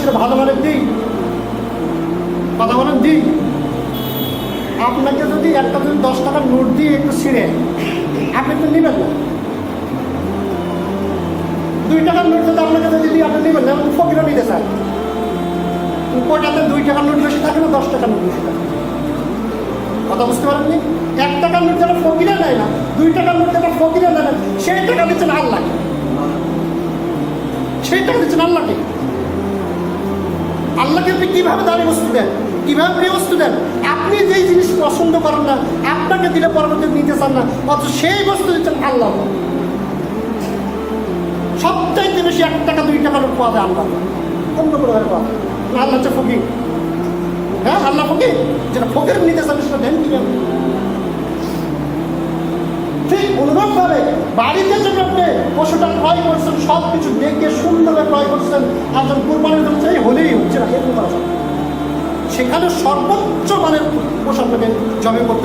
সেটা ভালো মানের দিই কথা বলেন দিই আপনাকে যদি একটা যদি দশ টাকার নোট দিয়ে একটু ছিঁড়ে, আপনি তো নেবেন না। দুই টাকার নোট যদি আপনাকে যদি দিই আপনি নেবেন না, এমন ফকিরও নিতে চান কয়টাতে দুই টাকার নোট বেশি থাকে না, দশ টাকার নোট বেশি থাকে। কথা বুঝতে পারেননি? এক টাকার নোট যারা ফকিরে নেয় না, দুই টাকার নোট যারা ফকিরে নেয় না, সেই টাকা দিচ্ছেন আল্লাহ সেই টাকা আল্লাহকে। আল্লাহকে আপনি কীভাবে দাঁড়িয়ে বস্তু দেন? কীভাবে প্রিয় বস্তু দেন? আপনি যেই জিনিস পছন্দ করেন না, আপনাকে দিলে পরবর্তী নিতে চান না, অথচ সেই বস্তু দিচ্ছেন আল্লাহ। সবচাইতে বেশি এক টাকা, দুই টাকা লোক পাওয়া যায় আল্লাহ অন্য কোনো ভাবে পাওয়া আল্লাহ হচ্ছে ফকির। হ্যাঁ আল্লাহ ফকির? যেটা ফকির নিতে চান, সেটা দেন কীভাবে? ঠিক বাড়িতে যখন আপনি পশুটা ক্রয় করছেন সব কিছু দেখে সুন্দরভাবে ক্রয় করছেন, একজন কোরবানির জন্য চাই হলেই হচ্ছে না এরকম করা সেখানে সর্বোচ্চ মানের পোশাক আপনাকে জমে করতে